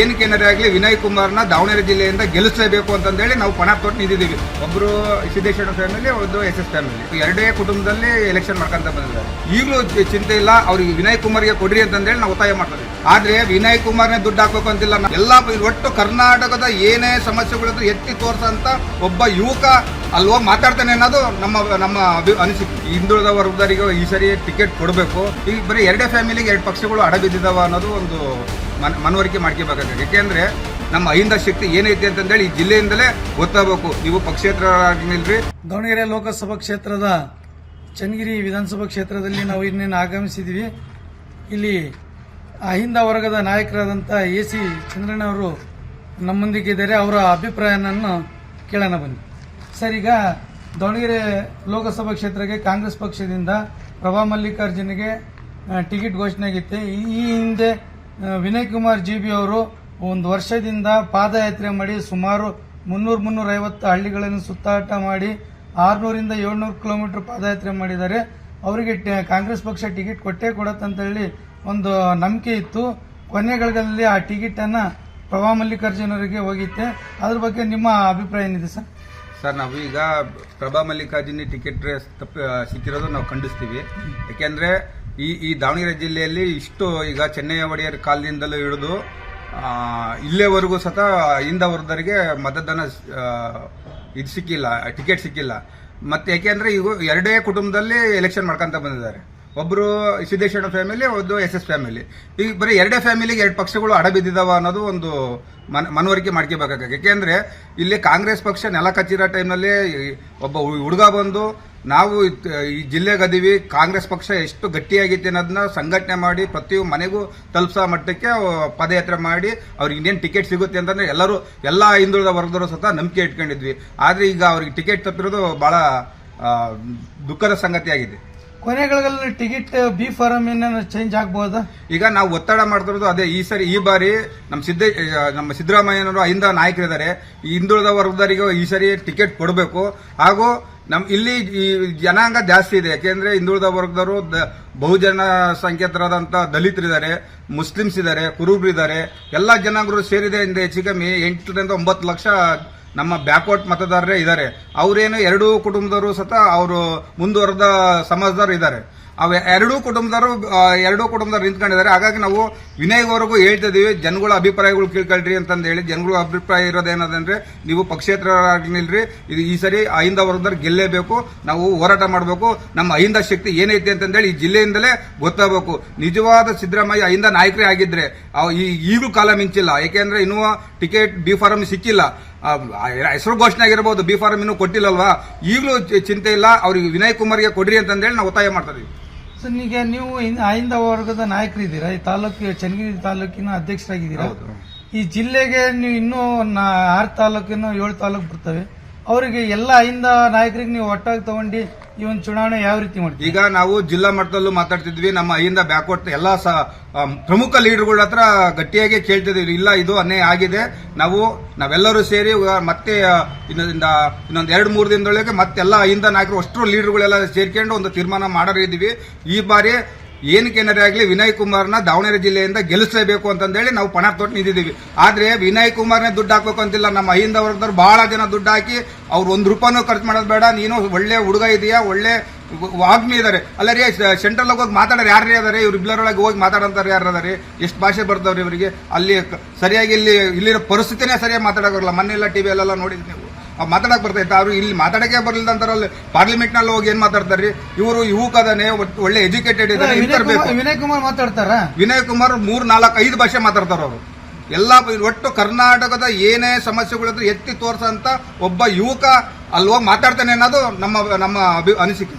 ಏನಕ್ಕೆ ಆಗಲಿ, ವಿನಯ್ ಕುಮಾರ್ನ ದಾವಣಗೆರೆ ಜಿಲ್ಲೆಯಿಂದ ಗೆಲ್ಲಿಸಲೇಬೇಕು ಅಂತಂದೇಳಿ ನಾವು ಪಣ ತೊಟ್ಟು ನಿಂತಿದ್ದೀವಿ. ಒಬ್ಬರು ಸಿದ್ದೇಶ್ವರ ಫ್ಯಾಮಿಲಿ ಒಂದು ಎಸ್ ಎಸ್ ಫ್ಯಾಮಿಲಿ. ಎರಡೇ ಕುಟುಂಬದಲ್ಲಿ ಎಲೆಕ್ಷನ್ ಮಾಡ್ಕೊಂತ ಬಂದಿದ್ದಾರೆ. ಈಗಲೂ ಚಿಂತೆ ಇಲ್ಲ, ಅವ್ರಿಗೆ ವಿನಯ್ ಕುಮಾರ್ಗೆ ಕೊಡ್ರಿ ಅಂತಂದೇಳಿ ನಾವು ಒತ್ತಾಯ ಮಾಡ್ತೀವಿ ಆದ್ರೆ ವಿನಯ್ ಕುಮಾರ್ನೇ ದುಡ್ಡು ಹಾಕಬೇಕು ಅಂತಿಲ್ಲ. ಎಲ್ಲ ಒಟ್ಟು ಕರ್ನಾಟಕದ ಏನೇ ಸಮಸ್ಯೆಗಳಿದ್ರು ಎತ್ತಿ ತೋರ್ಸಂತ ಒಬ್ಬ ಯುವಕ ಅಲ್ಲಿ ಹೋಗಿ ಮಾತಾಡ್ತಾನೆ ಅನ್ನೋದು ನಮ್ಮ ನಮ್ಮ ಅಭಿ- ಅನಿಸಿಕೆ. ಹಿಂದುಳಿದ ವರ್ಗದವರಿಗೆ ಈ ಸರಿ ಟಿಕೆಟ್ ಕೊಡಬೇಕು. ಈಗ ಬರೀ ಎರಡೇ ಫ್ಯಾಮಿಲಿಗೆ ಎರಡು ಪಕ್ಷಗಳು ಅಡ ಬಿದ್ದಿದ್ದಾವೆ ಅನ್ನೋದು ಒಂದು ಮನ, ಮನವರಿಕೆ ಮಾಡ್ಕೋಬೇಕಾಗುತ್ತೆ ಯಾಕೆಂದ್ರೆ ನಮ್ಮ ಅಹಿಂದ ಶಕ್ತಿ ಏನೈತೆ ಅಂತಂದೇಳಿ ಈ ಜಿಲ್ಲೆಯಿಂದಲೇ ಗೊತ್ತಾಗಬೇಕು. ನೀವು ಪಕ್ಷೇತರರಾಗಿ ದಾವಣಗೆರೆ ಲೋಕಸಭಾ ಕ್ಷೇತ್ರದ ಚನ್ನಗಿರಿ ವಿಧಾನಸಭಾ ಕ್ಷೇತ್ರದಲ್ಲಿ ನಾವು ಇನ್ನೇನು ಆಗಮಿಸಿದ್ದೀವಿ ಇಲ್ಲಿ ಅಹಿಂದ ವರ್ಗದ ನಾಯಕರಾದಂಥ ಎ ಸಿ ಚಂದ್ರಣ್ಣ ಅವರು ನಮ್ಮೊಂದಿಗೆ ಇದ್ದಾರೆ. ಅವರ ಅಭಿಪ್ರಾಯವನ್ನು ಕೇಳೋಣ ಬನ್ನಿ. ಸರ್, ಈಗ ದಾವಣಗೆರೆ ಲೋಕಸಭಾ ಕ್ಷೇತ್ರಕ್ಕೆ ಕಾಂಗ್ರೆಸ್ ಪಕ್ಷದಿಂದ ಪ್ರಭಾ ಮಲ್ಲಿಕಾರ್ಜುನಿಗೆ ಟಿಕೆಟ್ ಘೋಷಣೆ ಆಗಿತ್ತು. ಈ ಹಿಂದೆ ವಿನಯ್ ಕುಮಾರ್ ಜಿ ಬಿ ಅವರು ಒಂದು ವರ್ಷದಿಂದ ಪಾದಯಾತ್ರೆ ಮಾಡಿ ಸುಮಾರು ಮುನ್ನೂರು ಮುನ್ನೂರ ಐವತ್ತು ಹಳ್ಳಿಗಳನ್ನು ಸುತ್ತಾಟ ಮಾಡಿ ಆರುನೂರಿಂದ ಏಳ್ನೂರು ಕಿಲೋಮೀಟರ್ ಪಾದಯಾತ್ರೆ ಮಾಡಿದ್ದಾರೆ. ಅವರಿಗೆ ಕಾಂಗ್ರೆಸ್ ಪಕ್ಷ ಟಿಕೆಟ್ ಕೊಟ್ಟೇ ಕೊಡತ್ತಂತ ಹೇಳಿ ಒಂದು ನಂಬಿಕೆ ಇತ್ತು. ಕೊನೆಗಳಲ್ಲಿ ಆ ಟಿಕೆಟ್ ಅನ್ನ ಪ್ರಭಾ ಮಲ್ಲಿಕಾರ್ಜುನ್ ಅವರಿಗೆ ಹೋಗಿತ್ತೆ. ಅದ್ರ ಬಗ್ಗೆ ನಿಮ್ಮ ಅಭಿಪ್ರಾಯ ಏನಿದೆ ಸರ್? ಸರ್, ನಾವು ಈಗ ಪ್ರಭಾ ಮಲ್ಲಿಕಾರ್ಜುನಿ ಟಿಕೆಟ್ ತಪ್ಪಿ ಸಿಕ್ಕಿರೋದು ನಾವು ಖಂಡಿಸ್ತೀವಿ. ಯಾಕೆಂದ್ರೆ ಈ ಈ ದಾವಣಗೆರೆ ಜಿಲ್ಲೆಯಲ್ಲಿ ಇಷ್ಟು ಈಗ ಚೆನ್ನೈ ಒಡೆಯರ್ ಕಾಲದಿಂದಲೂ ಹಿಡಿದು ಇಲ್ಲೇವರೆಗೂ ಸತ ಹಿಂದ ವರ್ಗದವರಿಗೆ ಮತದಾನ ಇದು ಸಿಕ್ಕಿಲ್ಲ ಟಿಕೆಟ್ ಸಿಕ್ಕಿಲ್ಲ. ಮತ್ತೆ ಯಾಕೆಂದ್ರೆ ಈಗ ಎರಡೇ ಕುಟುಂಬದಲ್ಲಿ ಎಲೆಕ್ಷನ್ ಮಾಡ್ಕೊಂತ ಬಂದಿದ್ದಾರೆ. ಒಬ್ರು ಸಿದ್ದೇಶ್ವರ ಫ್ಯಾಮಿಲಿ ಒಂದು ಎಸ್ ಎಸ್ ಫ್ಯಾಮಿಲಿ ಈಗ ಬರೀ ಎರಡೇ ಫ್ಯಾಮಿಲಿಗೆ ಎರಡು ಪಕ್ಷಗಳು ಅಡ ಬಿದ್ದಿದ್ದಾವ ಅನ್ನೋದು ಒಂದು ಮನ ಮನವರಿಕೆ ಮಾಡ್ಕೋಬೇಕಾಗ ಯಾಕೆಂದ್ರೆ ಇಲ್ಲಿ ಕಾಂಗ್ರೆಸ್ ಪಕ್ಷ ನೆಲ ಕಚ್ಚಿರೋ ಟೈಮ್ನಲ್ಲಿ ಒಬ್ಬ ಹುಡುಗ ಬಂದು ನಾವು ಈ ಜಿಲ್ಲೆಗೆ ಅದೀವಿ ಕಾಂಗ್ರೆಸ್ ಪಕ್ಷ ಎಷ್ಟು ಗಟ್ಟಿಯಾಗಿತ್ತು ಅನ್ನೋದನ್ನ ಸಂಘಟನೆ ಮಾಡಿ ಪ್ರತಿಯೊಂದು ಮನೆಗೂ ತಲುಪಿಸೋ ಮಟ್ಟಕ್ಕೆ ಪದಯಾತ್ರೆ ಮಾಡಿ ಅವ್ರಿಗೆ ಇನ್ನೇನು ಟಿಕೆಟ್ ಸಿಗುತ್ತೆ ಅಂತಂದ್ರೆ ಎಲ್ಲರೂ ಎಲ್ಲ ಹಿಂದುಳಿದ ವರ್ಗದವರು ಸಹ ನಂಬಿಕೆ ಇಟ್ಕೊಂಡಿದ್ವಿ. ಆದ್ರೆ ಈಗ ಅವ್ರಿಗೆ ಟಿಕೆಟ್ ತಪ್ಪಿರೋದು ಆ, ದುಃಖದ ಸಂಗತಿ ಆಗಿದೆ ಕೊನೆಗಳಲ್ಲಿ ಟಿಕೆಟ್, ಬಿ ಫಾರಂ ಏನೇನು ಚೇಂಜ್ ಆಗ್ಬೋದಾ? ಈಗ ನಾವು ಒತ್ತಡ ಮಾಡ್ತಿರೋದು ಅದೇ, ಈ ಸರಿ, ಈ ಬಾರಿ ನಮ್ಮ ಸಿದ್ದ ನಮ್ಮ ಸಿದ್ದರಾಮಯ್ಯನವರು ಅಹಿಂದ ನಾಯಕರಿದ್ದಾರೆ ಹಿಂದುಳಿದ ವರ್ಗದವರಿಗೆ ಈ ಸರಿ ಟಿಕೆಟ್ ಕೊಡಬೇಕು. ಹಾಗೂ ನಮ್, ಇಲ್ಲಿ ಈ ಜನಾಂಗ ಜಾಸ್ತಿ ಇದೆ. ಯಾಕೆಂದ್ರೆ ಹಿಂದುಳಿದ ವರ್ಗದವರು ಬಹುಜನ ಸಂಖ್ಯಾತರಾದಂತ ದಲಿತರಿದ್ದಾರೆ, ಮುಸ್ಲಿಮ್ಸ್ ಇದ್ದಾರೆ, ಕುರುಬ್ರು ಇದ್ದಾರೆ. ಎಲ್ಲಾ ಜನಾಂಗರು ಸೇರಿದೆ ಇಂದ ಹೆಚ್ಚು ಕಮ್ಮಿ ಎಂಟರಿಂದ ಒಂಬತ್ತು ಲಕ್ಷ ನಮ್ಮ ಬ್ಯಾಕ್ವರ್ಡ್ ಮತದಾರರೇ ಇದ್ದಾರೆ. ಅವರೇನು ಎರಡೂ ಕುಟುಂಬದವರು ಸತ ಅವರು ಮುಂದುವರೆದ ಸಮಾಜದವರು ಇದ್ದಾರೆ. ಅವ ಎರಡೂ ಕುಟುಂಬದವರು ಎರಡೂ ಕುಟುಂಬದವರು ನಿಂತ್ಕೊಂಡಿದ್ದಾರೆ. ಹಾಗಾಗಿ ನಾವು ವಿನಯ್ವರೆಗೂ ಹೇಳ್ತಾ ಇದೀವಿ, ಜನಗಳ ಅಭಿಪ್ರಾಯಗಳು ಕೇಳ್ಕೊಳ್ರಿ ಅಂತಂದು ಹೇಳಿ. ಜನಗಳ ಅಭಿಪ್ರಾಯ ಇರೋದೇನದಂದ್ರೆ ನೀವು ಪಕ್ಷೇತರರಾಗಿ ನಿಲ್ರಿ ಇದು ಈ ಸರಿ ಅಹಿಂದ ವರ್ಗದವ್ರು ಗೆಲ್ಲೇಬೇಕು, ನಾವು ಹೋರಾಟ ಮಾಡಬೇಕು. ನಮ್ಮ ಅಹಿಂದ ಶಕ್ತಿ ಏನೈತೆ ಅಂತಂದೇಳಿ ಈ ಜಿಲ್ಲೆಯಿಂದಲೇ ಗೊತ್ತಾಗಬೇಕು. ನಿಜವಾದ ಸಿದ್ದರಾಮಯ್ಯ ಅಹಿಂದ ನಾಯಕರೇ ಆಗಿದ್ರೆ ಈಗಲೂ ಕಾಲ ಮಿಂಚಿಲ್ಲ. ಯಾಕೆಂದ್ರೆ ಇನ್ನೂ ಟಿಕೆಟ್, ಬಿ ಫಾರಂ ಸಿಕ್ಕಿಲ್ಲ. ಹೆಸರು ಘೋಷಣೆ ಆಗಿರಬಹುದು ಬಿ ಫಾರ್ಮ್ ಇನ್ನೂ ಕೊಟ್ಟಿಲ್ಲಲ್ವಾ? ಈಗಲೂ ಚಿಂತೆ ಇಲ್ಲ ಅವ್ರಿಗೆ ವಿನಯ್ ಕುಮಾರ್ಗೆ ಕೊಡ್ರಿ ಅಂತಂದೇಳಿ ನಾವು ಒತ್ತಾಯ ಮಾಡ್ತಾ ಇದೀವಿ. ಸರ್ ಈಗ ನೀವು ಆಯಿಂದ ವರ್ಗದ ನಾಯಕರಿದ್ದೀರಾ? ಈ ತಾಲೂಕು ಚನ್ನಗಿರಿ ತಾಲೂಕಿನ ಅಧ್ಯಕ್ಷರಾಗಿದ್ದೀರಾ. ಈ ಜಿಲ್ಲೆಗೆ ನೀವು ಇನ್ನೂ ಆರು ತಾಲೂಕಿನ ಏಳು ತಾಲೂಕು ಬರ್ತವೆ. ಅವರಿಗೆ ಎಲ್ಲ ಅಹಿಂದ ನಾಯಕರಿಗೆ ನೀವು ಒಟ್ಟಾಗಿ ತಗೊಂಡು ಈ ಒಂದು ಚುನಾವಣೆ ಯಾವ ರೀತಿ ಮಾಡ್ತೀವಿ ಈಗ ನಾವು ಜಿಲ್ಲಾ ಮಟ್ಟದಲ್ಲೂ ಮಾತಾಡ್ತಿದ್ವಿ. ನಮ್ಮ ಅಹಿಂದ ಬ್ಯಾಕ್ವರ್ಡ್ ಎಲ್ಲ ಪ್ರಮುಖ ಲೀಡರ್ಗಳ ಹತ್ರ ಗಟ್ಟಿಯಾಗಿ ಕೇಳ್ತಿದ್ವಿ ಇಲ್ಲ, ಇದು ಅನ್ಯಾಯ ಆಗಿದೆ. ನಾವು, ನಾವೆಲ್ಲರೂ ಸೇರಿ ಮತ್ತೆ ಇನ್ನೊಂದ ಎರಡು, ಮೂರು ದಿನದೊಳಗೆ ಮತ್ತೆಲ್ಲ ಅಹಿಂದ ನಾಯಕರು ಅಷ್ಟು ಲೀಡರ್ಗಳೆಲ್ಲ ಸೇರ್ಕೊಂಡು ಒಂದು ತೀರ್ಮಾನ ಮಾಡಿದ್ದೀವಿ ಈ ಬಾರಿ ಏನಕ್ಕೆ ಏನಾರೇ ಆಗಲಿ, ವಿನಯ್ ಕುಮಾರ್ನ ದಾವಣಗೆರೆ ಜಿಲ್ಲೆಯಿಂದ ಗೆಲ್ಲಿಸಲೇಬೇಕು ಅಂತಂದೇಳಿ ನಾವು ಪಣ ತೊಟ್ಟು ನಿಂತಿದ್ದೀವಿ. ಆದರೆ ವಿನಯ್ ಕುಮಾರ್ನೇ ದುಡ್ಡು ಹಾಕ್ಬೇಕು ಅಂತಿಲ್ಲ. ನಮ್ಮ ಅಹಿಂದ ವರ್ಗದವ್ರು ಭಾಳ ಜನ ದುಡ್ಡು ಹಾಕಿ ಅವ್ರು ಒಂದು ರೂಪಾಯಿನೂ ಖರ್ಚು ಮಾಡೋದು ಬೇಡ. ನೀನು ಒಳ್ಳೆ ಹುಡುಗ ಇದೆಯಾ? ಒಳ್ಳೆ ವಾಗ್ಮಿ ಇದಾರೆ. ಅಲ್ಲ ರೀ ಸೆಂಟ್ರಲ್ ಹೋಗಿ ಮಾತಾಡೋರು ಯಾರು ಅದಾರೆ? ಇವ್ರು ಇಬ್ಬರೊಳಗೆ ಹೋಗಿ ಮಾತಾಡಂತಾರ ಯಾರು ಅದಾರೆ? ಎಷ್ಟು ಭಾಷೆ ಬರ್ತಾವ್ರಿ ಇವರಿಗೆ? ಅಲ್ಲಿ ಸರಿಯಾಗಿ ಇಲ್ಲಿ, ಇಲ್ಲಿರೋ ಪರಿಸ್ಥಿತಿನೇ ಸರಿಯಾಗಿ ಮಾತಾಡೋಕ್ಕಾಗಲ್ಲ ಮೊನ್ನೆಲ್ಲ ಟಿ ವಿಯಲ್ಲೆಲ್ಲ ನೋಡಿದ್ವಿ ಅವ್ ಮಾತಾಡಕ್ ಬರ್ತೈತೆ ಅವ್ರು ಇಲ್ಲಿ ಮಾತಾಡಕ್ಕೆ ಬರಲಿಲ್ಲ ಅಂತಾರಲ್ಲ ಪಾರ್ಲಿಮೆಂಟ್ನಲ್ಲಿ ಹೋಗಿ ಏನ್ ಮಾತಾಡ್ತಾರ್ರಿ ಇವರು ಯುವಕದಾನೆ ಒಳ್ಳೆ ಎಜುಕೇಟೆಡ್ ಇದ್ದಾರೆ ವಿನಯ್ ಕುಮಾರ್ ವಿನಯ್ ಕುಮಾರ್ ಮಾತಾಡ್ತಾರ? ವಿನಯ್ ಕುಮಾರ್ ಮೂರ್ ನಾಲ್ಕು ಐದು ಭಾಷೆ ಮಾತಾಡ್ತಾರ ಅವರು. ಎಲ್ಲ ಒಟ್ಟು ಕರ್ನಾಟಕದ ಏನೇ ಸಮಸ್ಯೆಗಳಿದ್ರು ಎತ್ತಿ ತೋರ್ಸಂತ ಒಬ್ಬ ಯುವಕ ಅಲ್ಲಿ ಹೋಗಿ ಮಾತಾಡ್ತಾನೆ ಅನ್ನೋದು ನಮ್ಮ ನಮ್ಮ ಅನಿಸಿಕೆ.